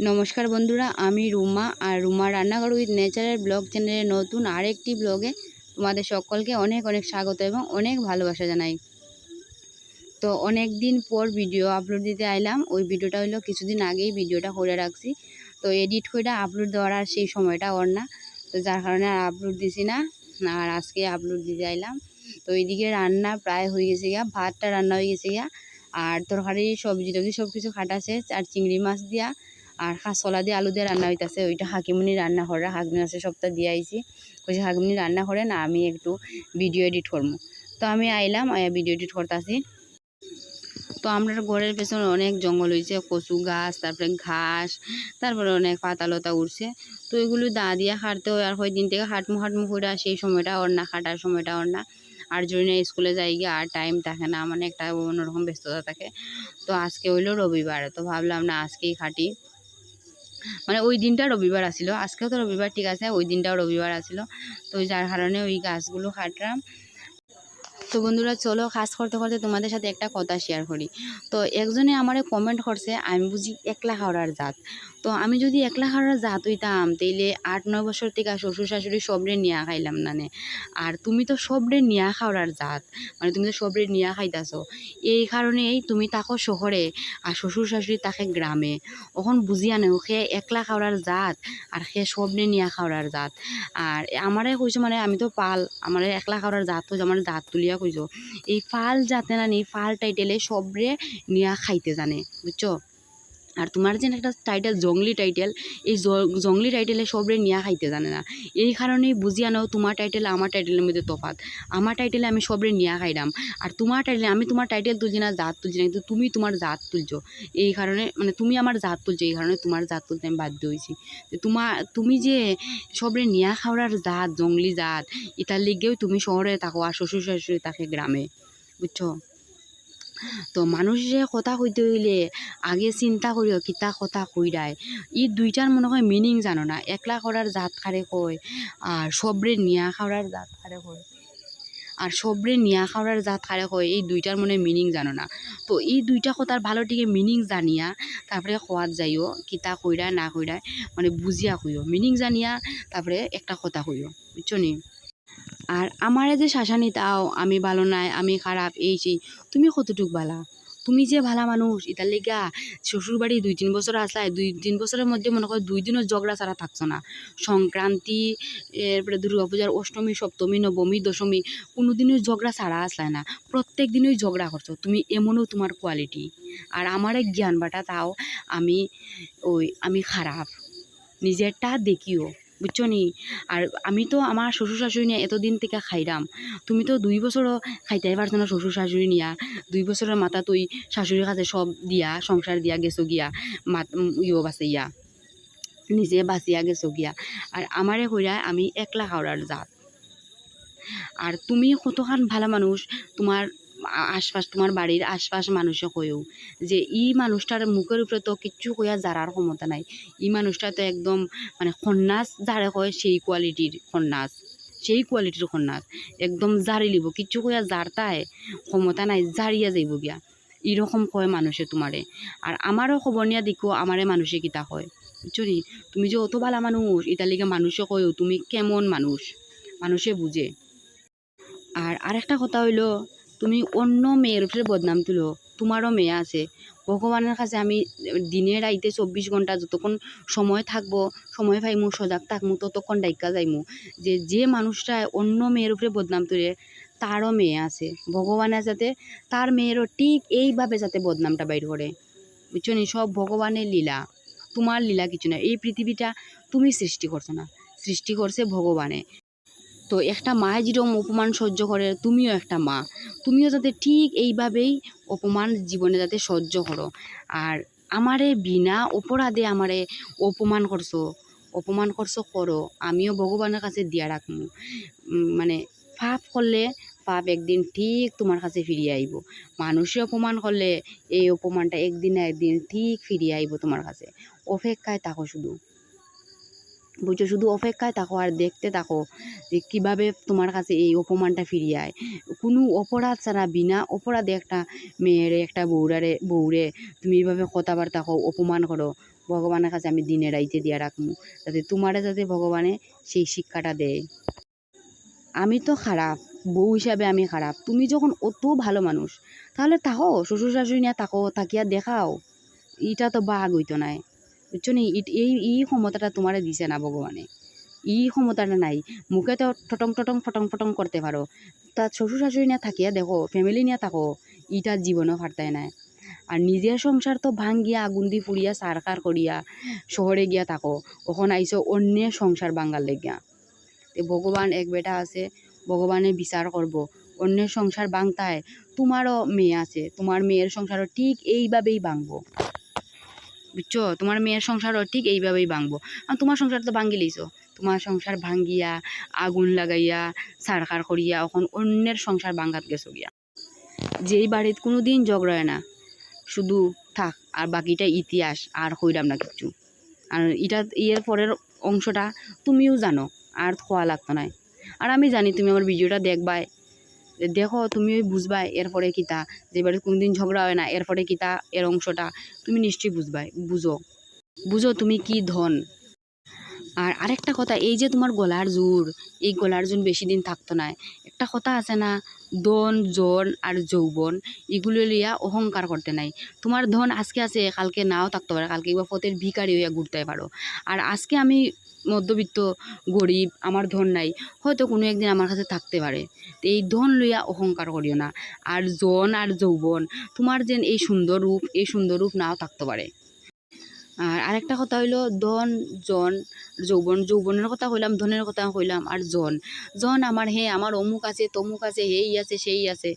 নমস্কার বন্ধুরা, আমি রুমা আর রুমা রান্নাঘর উইথ নেচারের ব্লগ চ্যানেলের নতুন আরেকটি ব্লগে তোমাদের সকলকে অনেক অনেক স্বাগত এবং অনেক ভালোবাসা জানাই। তো অনেক দিন পর ভিডিও আপলোড দিতে আইলাম, ওই ভিডিওটা হলো কিছুদিন আগেই ভিডিওটা করে রাখছি। তো এডিট করে আপলোড দেওয়ার আর সেই সময়টা ওর না, তো যার কারণে আর আপলোড দিছি না, আর আজকে আপলোড দিতে আইলাম। তো এইদিকে রান্না প্রায় হয়ে গেছে গিয়া, ভাতটা রান্না হয়ে গেছে গিয়া, আর তরকারি সবজি টবজি সব কিছু খাটা শেষ, আর চিংড়ি মাছ দিয়া আর কাঁচকলা দিয়ে আলু দিয়ে রান্না হইতাছে, ওইটা হাকিমুনি রান্না করে হাকিমুনি আছে সপ্তাহ দিয়ে আইছি। কইছে, হাকিমুনি রান্না করে না, আমি একটু ভিডিও এডিট করব তো আমি আইলাম ভিডিও এডিট করতেছি। তো আমরা ঘরের পেছনে অনেক জঙ্গল হয়েছে কচু গাছ, তারপরে ঘাস, তারপরে অনেক পাতালতা উঠছে তো এগুলো দা দিয়ে হাঁটতে হয়, আর দিন থেকে হাঁটমু হাঁটমু করে সেই সময়টা ওর না হাঁটার সময়টা ওর না। আর জন্য স্কুলে যাই গিয়ে, আর টাইম থাকে না মানে একটা অন্যরকম ব্যস্ততা থাকে। তো আজকে হইল রবিবার, তো ভাবলাম না, আজকেই খাটি। মানে ওই দিনটা রবিবার আসিল আজকেও তো রবিবার, ঠিক আছে, ওই দিনটাও রবিবার আসিল তো যার কারণে ওই গাছগুলো কাটলাম। তো বন্ধুরা, চলো কাজ করতে করতে তোমাদের সাথে একটা কথা শেয়ার করি। তো একজনে আমারে কমেন্ট করছে, আমি বুঝি একলা খাওয়ার জাত। তো আমি যদি একলা খাওয়ার জাত হইতাম, তাইলে আট, নয় বছর থেকে শ্বশুর শাশুড়ি সবরে নিয়া খাইলাম না আর তুমি তো সবরে নিয়া খাওয়ার জাত মানে তুমি তো সবরে নিয়া খাইতাছো। এই কারণেই তুমি তাকো শহরে, আর শ্বশুর শাশুড়ি তাকে গ্রামে। ওখন বুঝিয়া নেও, সে একলা খাওয়ার জাত, আর সে সবরে নিয়া খাওয়ার জাত। আর আমারে কইছো মানে আমি তো পাল, আমার একলা খাওয়ার জাত হইছে আমার জাত তুলিয়া কইছো এই ফাল যাতে না নি ফাল টাইটেলে সবরে নিয়া খাইতে জানে বুঝছ আর তোমার যে একটা টাইটেল জংলি টাইটেল এই জংলি টাইটেলে সবরে নিয়া খাইতে জানে না। এই কারণেই বুঝিয়া নাও তোমার টাইটেল আমার টাইটেলের মধ্যে তফাত আমার টাইটেলে আমি সবরে নিয়া খাইলাম আর তোমার টাইটেলে আমি তোমার টাইটেল তুলছি না, জাত তুলছি না, কিন্তু তুমি তোমার জাত তুলছো। এই কারণে মানে তুমি আমার জাত তুলছো, এই কারণে তোমার জাত তুলতে আমি বাধ্য হয়েছি তোমার তুমি যে সবরে নিয়া খাওয়ার জাত জংলি জাত, এটার লিগেও তুমি শহরে থাকো, আর শ্বশুর শাশুড়ি থাকে গ্রামে। বুঝছ? তো মানুষে কথা কইতে হইলে আগে চিন্তা করিও কিতা কথা কইরায় ই দুইটার মনে হয় মিনিং জানো না। একলা করার জাত খারে কয় আর সবরে নিয়া খাওয়ার জাত খারে কয়। আর সবরে নিয়া খাওয়ার জাত খারে কয়, এই দুইটার মনে মিনিং জানো না। তো এই দুইটা কথার ভালো টিকে মিনিং জানিয়া, তারপরে খোয়াত যাইও কিতা কইরা, না কইরা মানে বুঝিয়া কইও। মিনিং জানিয়া, তারপরে একটা কথা কইও। বুঝছ নি? আর আমারে যে শাসানি তাও আমি ভালো নাই, আমি খারাপ, এই সেই। তুমি কতটুক বালা তুমি যে ভালা মানুষ, ইতার লিগা শ্বশুর বাড়ি দুই তিন বছর আসলাই দুই তিন বছরের মধ্যে মনে করো দুই দিনও ঝগড়া ছাড়া থাকছো না। সংক্রান্তি, এরপরে দুর্গা পূজার অষ্টমী, সপ্তমী, নবমী, দশমী, কোনো দিনই ঝগড়া ছাড়া আসলাই না। প্রত্যেক দিনই ঝগড়া করছ, তুমি এমনও তোমার কোয়ালিটি আর আমার জ্ঞান বাটা তাও আমি ওই, আমি খারাপ। নিজেরটা দেখিও। বুঝছ নি? আর আমি তো আমার শ্বশুর শাশুড়ি নিয়ে এতদিন থেকে খাইরাম। তুমি তো দুই বছরও খাইতে পারছ না শ্বশুর শাশুড়ি নিয়া। দুই বছরের মাথা তুই শাশুড়ির কাছে সব দিয়া, সংসার দিয়া, গেছো গিয়া, মাত ইয়ে বাঁচাইয়া নিজে বাঁচিয়া গেছো গিয়া। আর আমারে কইরা আমি একলা খাওয়ার জাত। আর তুমি কতখান ভালো মানুষ, তোমার আশপাশ, তোমার বাড়ির আশপাশ মানুষে কয়েও যে, ই মানুষটার মুখের উপরে তো কিচ্ছু কইয়া জারার ক্ষমতা নাই। ই মানুষটা তো একদম মানে খন্নাস যারে কয় সেই কোয়ালিটির খন্নাস সেই কোয়ালিটির খন্নাস একদম জারি লিব, কিচ্ছু কইয়া জারতায় ক্ষমতা নাই, জারিয়া যাইব গিয়া। এরকম কয় মানুষে তোমারে। আর আমারও খবর দেখো আমারে মানুষে কিতা কয়। বুঝছ তুমি যে অত ভালা মানুষ লিগে মানুষে কয়ও, তুমি কেমন মানুষ? মানুষে বুঝে আর আরেকটা কথা হইল তুমি অন্য মেয়ের উপরে বদনাম তুলো, তোমারও মেয়ে আছে। ভগবানের কাছে আমি দিনে রাইতে চব্বিশ ঘণ্টা যতক্ষণ সময় থাকব, সময় পাইমু, সজাগ থাকমু, ততক্ষণ ডাইকা যাইমু। যে যে মানুষটা অন্য মেয়ের উপরে বদনাম তুলে, তারও মেয়ে আছে। ভগবানের যাতে তার মেয়েরও ঠিক এইভাবে যাতে বদনামটা বাইর করে। বুঝছ নি? সব ভগবানের লীলা। তোমার লীলা কিছু না। এই পৃথিবীটা তুমি সৃষ্টি করছ না। সৃষ্টি করছে ভগবানে। তো একটা মা যেরকম অপমান সহ্য করে তুমিও একটা মা। তুমিও যাতে ঠিক এইভাবেই অপমান জীবনে যাতে সহ্য করো। আর আমারে বিনা অপরাধে আমারে অপমান করছ অপমান করছ করো আমিও ভগবানের কাছে দিয়া উম, মানে পাপ করলে পাপ একদিন ঠিক তোমার কাছে ফিরিয়ে আইব। মানুষে অপমান করলে এই অপমানটা একদিন না একদিন ঠিক ফিরিয়ে আইব তোমার কাছে। অপেক্ষায় থাকো শুধু। বুঝছ শুধু অপেক্ষায় থাকো আর দেখতে থাকো যে কীভাবে তোমার কাছে এই অপমানটা ফিরিয়ে আয়। কোনো অপরাধ ছাড়া, বিনা অপরাধে একটা মেয়েরে, একটা বউরারে, বউরে তুমি এইভাবে কথাবার্তা কও, অপমান করো, ভগবানের কাছে আমি দিনে রাইতে দিয়ে রাখব যাতে তোমারে যাতে ভগবানে সেই শিক্ষাটা দেয়। আমি তো খারাপ, বউ হিসাবে আমি খারাপ, তুমি যখন অত ভালো মানুষ, তাহলে তাকো শ্বশুর শাশুড়ি নিয়ে তাকো তাকিয়া দেখাও ইটা তো বাঘ হইতো নাই। বুঝছ ইট- এই এই ক্ষমতাটা তোমারে দিছে না ভগবানে। এই ক্ষমতাটা নাই। মুখে তো টটং টটং ফটং ফটং করতে পারো। তা শ্বশুর শাশুড়ি নিয়ে থাকিয়া দেখো ফ্যামিলি নিয়ে থাকো ইটার জীবনও ফারতায় নাই। আর নিজের সংসার তো ভাঙ্গিয়া, আগুন দি পুড়িয়া সারকার করিয়া শহরে গিয়া থাকো। ওখন আইসো অন্যের সংসার বাঙ্গাল লেগিয়া। ভগবান এক বেটা আছে, ভগবানে বিচার করব। অন্যের সংসার ভাঙতায় তোমারও মেয়ে আছে, তোমার মেয়ের সংসারও ঠিক এইভাবেই ভাঙবো। বুঝছ? তোমার মেয়ের সংসারও ঠিক এইভাবেই ভাঙবো। আর তোমার সংসার তো ভাঙ্গি লইছো তোমার সংসার ভাঙ্গিয়া, আগুন লাগাইয়া সারকার করিয়া, এখন অন্যের সংসার ভাঙ্গাত গেছো গিয়া। যেই বাড়িত কোনো দিন ঝগড়া হয় না। শুধু থাক, আর বাকিটা ইতিহাস, আর কইরাম না কিছু আর এটা ইয়ের পরের অংশটা তুমিও জানো, আর খোয়া লাগতো না আর আমি জানি তুমি আমার ভিডিওটা দেখবাই। দেখো তুমিও বুঝবাই এরপরে কিতা যে বাড়িতে কোনদিন ঝগড়া হয় না, এরপরে কিতা এর অংশটা। তুমি নিশ্চয়ই বুঝবাই বুঝো। বুঝো তুমি কি ধন। আর আরেকটা কথা, এই যে তোমার গলার জোর, এই গলার জোর বেশি দিন থাকতো না। একটা কথা আছে না, ধন জন আর যৌবন, এগুলো লিয়া অহংকার করতে নাই। তোমার ধন আজকে আছে, কালকে নাও থাকতে পারে, কালকে বা পথের ভিকারি হইয়া ঘুরতে পারো। আর আজকে আমি মধ্যবিত্ত, গরিব, আমার ধন নাই, হয়তো কোনো একদিন আমার কাছে থাকতে পারে। তো এই ধন লইয়া অহংকার করিও না। আর জন আর যৌবন, তোমার যেন এই সুন্দর রূপ, এই সুন্দর রূপ নাও থাকতে পারে। আর আরেকটা কথা হইল, ধন জন যৌবন, যৌবনের কথা কইলাম, ধনের কথা কইলাম, আর জন জন আমার হে, আমার অমুক আছে, তমুক আছে এই আছে, সেই আছে।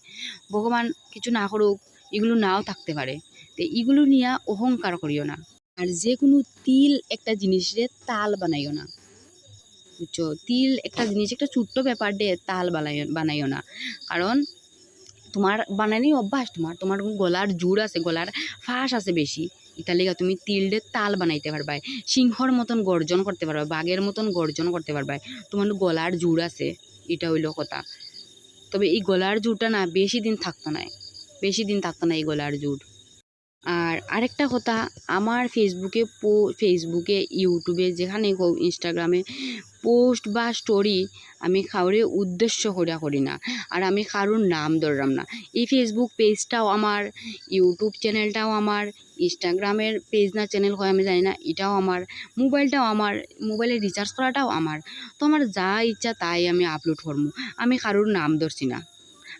ভগবান কিছু না করুক, এগুলো নাও থাকতে পারে। তো এগুলো নিয়ে অহংকার করিও না। আর যে কোনো তিল একটা জিনিসের তাল বানাইও না। বুঝছ? তিল একটা জিনিস একটা ছোট্ট ব্যাপার দে তাল বানাই বানাইও না। কারণ তোমার বানানি অভ্যাস, তোমার তোমার গলার জোর আছে, গলার ফাঁস আছে বেশি। ইতার লেগা তুমি তিলডে তাল বানাইতে পারবাই। সিংহর মতন গর্জন করতে পারবা বাঘের মতন গর্জন করতে পারবাই। তোমার গলার জোর আছে, এটা হইল কথা। তবে এই গলার জোরটা না, বেশি দিন থাকতো না বেশি দিন থাকতো না এই গলার জোর। আরেকটা কথা, আমার ফেসবুকে পো ফেসবুকে ইউটিউবে যেখানে হোক ইনস্টাগ্রামে পোস্ট বা স্টোরি আমি কাউরে উদ্দেশ্য করিয়া করি না। আর আমি কারোর নাম ধরলাম না। এই ফেসবুক পেজটাও আমার ইউটিউব চ্যানেলটাও আমার ইনস্টাগ্রামের পেজ না চ্যানেল হয় আমি জানি না, এটাও আমার মোবাইলটাও আমার মোবাইলে রিচার্জ করাটাও আমার। তো আমার যা ইচ্ছা তাই আমি আপলোড করব আমি কারোর নাম ধরছি না।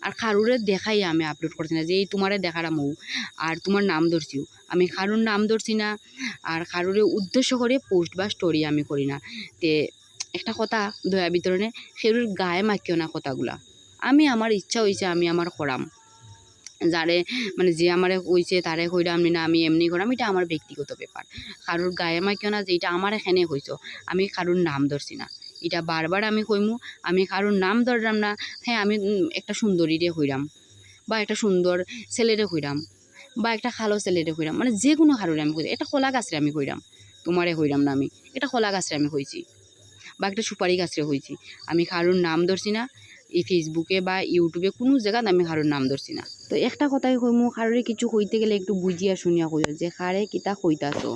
আর কারোরে দেখাই আমি আপলোড করছি না, যে এই তোমারে মৌ আর তোমার নাম ধরছিও আমি কারোর নাম ধরছি না, আর কারোরে উদ্দেশ্য করে পোস্ট বা স্টোরি আমি করি না। তে একটা কথা দয়া বিতরণে সেগুলোর গায়ে মাখিও না কথাগুলা। আমি আমার ইচ্ছা হয়েছে আমি আমার করাম। যারে মানে যে আমারে কইছে তারে কইরাম না আমি এমনি করাম, এটা আমার ব্যক্তিগত ব্যাপার। কারোর গায়ে মাখিও না যে এটা আমার এখানে হইছ। আমি কারোর নাম ধরছি না। এটা বারবার আমি কইমু, আমি কারোর নাম ধরলাম না হ্যাঁ আমি একটা সুন্দরীরে হইরাম, বা একটা সুন্দর ছেলেরে হইরাম, বা একটা খালো ছেলেরে হইরাম মানে যে কোনো কারোরে আমি কই এটা কলা গাছরে আমি কইরাম, তোমারে হইরাম না আমি, এটা কলা গাছরে আমি হইছি, বা একটা সুপারি গাছরে হইছি, আমি কারোর নাম ধরছি না, এই ফেসবুকে বা ইউটিউবে কোনো জায়গাত আমি কারোর নাম ধরছি না। তো একটা কথাই কইমু, কারোরে কিছু কইতে গেলে একটু বুঝিয়া শুনিয়া কইও যে কারে কিতা কইতাছো।